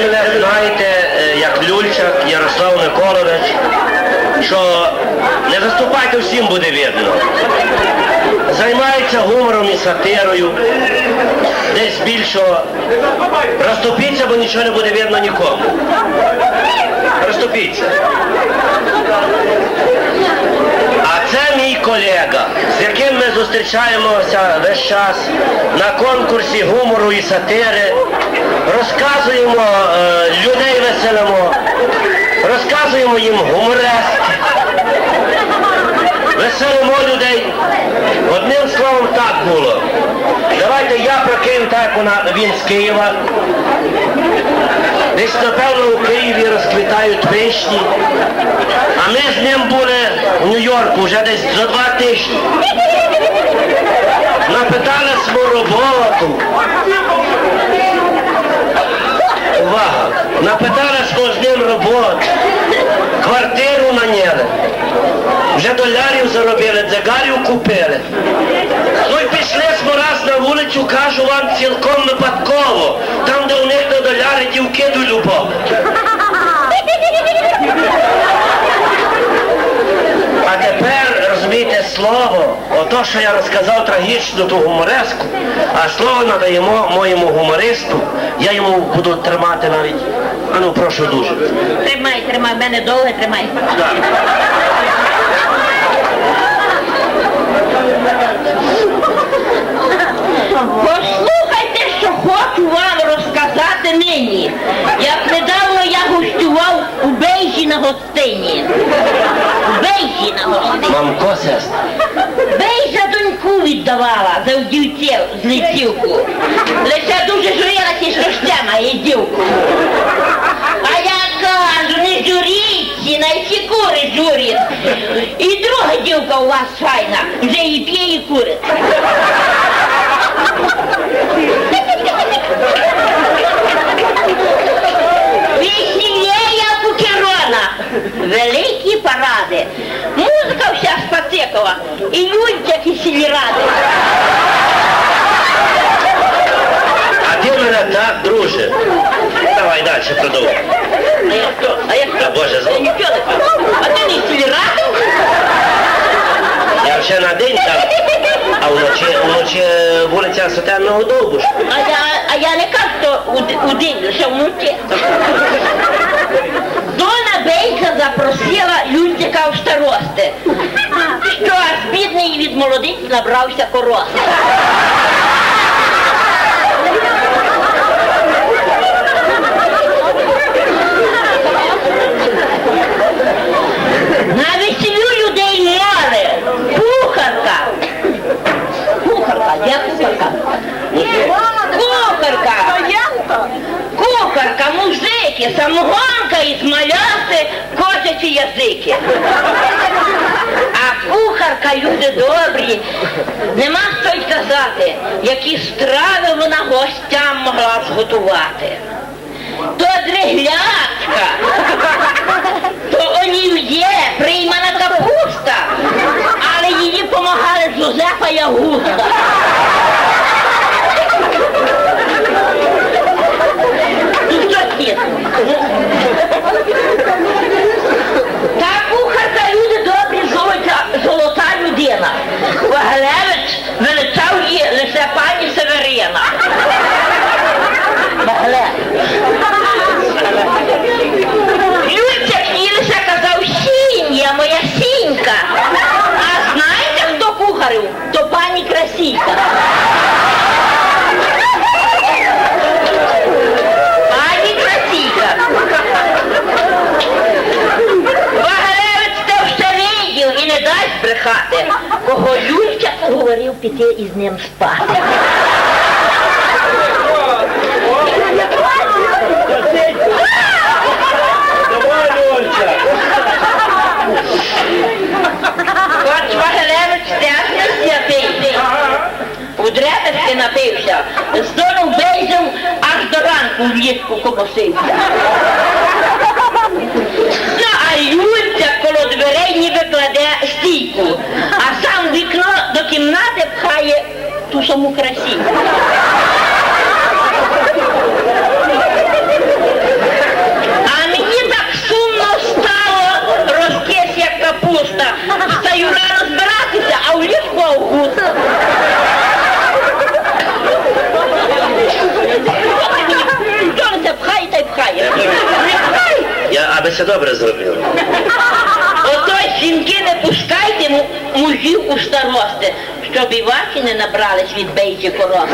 мене знаєте, е, як Люльчак Ярослав Миколович, що не виступайте всім буде видно. Займається гумором і сатирою. Десь більшого. Розступіться, бо нічого не буде видно нікому. Розступіться. А це мій колега, з яким ми зустрічаємося весь час на конкурсі гумору і сатири, розказуємо, е, людей веселимо, розказуємо їм гуморески, веселимо людей. Одним словом так було. Давайте я прокину так, вона він з Києва. Десь, напевно, у Києві розквітають вишні. А ми з ним були у Нью-Йорку вже десь за два тижні. Напитали з кожним роботу. Квартиру наняли. Вже долярів заробили, дзигарів купили. Ну і пішли смо раз на вулицю, кажу вам цілком випадково. Там, де у них до доляри дівки до любов. Ото, що я розказав трагічну ту гумореску, а слово надаємо моєму гумористу, я йому буду тримати навіть. А ну прошу дуже. Тримай, тримай, мене довго тримай. Так. Послухайте, що хочу вам розказати нині. Як недавно я гостював у Бейжі на гостині. У на голові. Мамко сестра. Бейжа доньку віддавала за вдівців з лицівку. Лише дуже журилася, що ще має дівку. А я кажу, не журіться, на всі кури журять. І друга дівка у вас файна, вже і п'є, і курить. Паради, музика вся спацикова, і людях і сільради. А ти мене так, друже. Давай далі продовжуй. А я хто? А я хто? Та Боже, зло. Я. А ти не сільради? Я ще на день там, а вночі, вночі вулиця Сатенного Довбуш. А я, а я не кажу, що у, у день, лише вночі. Дона Бейка запросила Люнтика в старости, що аж бідний від молодиць набрався корости. На весіллю людей море. Кухарка. Кухарка, де кухарка? Кухарка. Кухарка, мужики, самогонка і смаляси, козячі язики. А кухарка, люди добрі, нема що й казати, які страви вона гостям могла зготувати. То дриглячка, то олів'є, приймана капуста, але її помагали Жозефа Ягуста. Ну що смішно? Та кухарка, люди добрі, золота, золота людина. Ваглевич величав її лише пані Северина. Ваглевич. Люцяк їй лише казав сіння, моя сінька. А знаєте, хто кухарів? То пані Красійка. Пані Красійка. Вагалевич то все видів і не дасть брехати. Кого Юрча уговорив піти із ним спати. Напився, з бейзом аж до ранку в ліжку комосився. Ну, а Юльця коло дверей ніби кладе стійку, а сам вікно до кімнати пхає ту саму красівку. Все добре зробила. Ото жінки не пускайте му- мужів у старости, щоб і ваші не набрались від бейджі корони.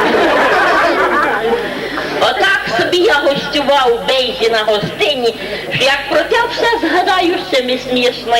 Отак собі я гостював у бейзі на гостині, що як про те все згадаю, все ми смішно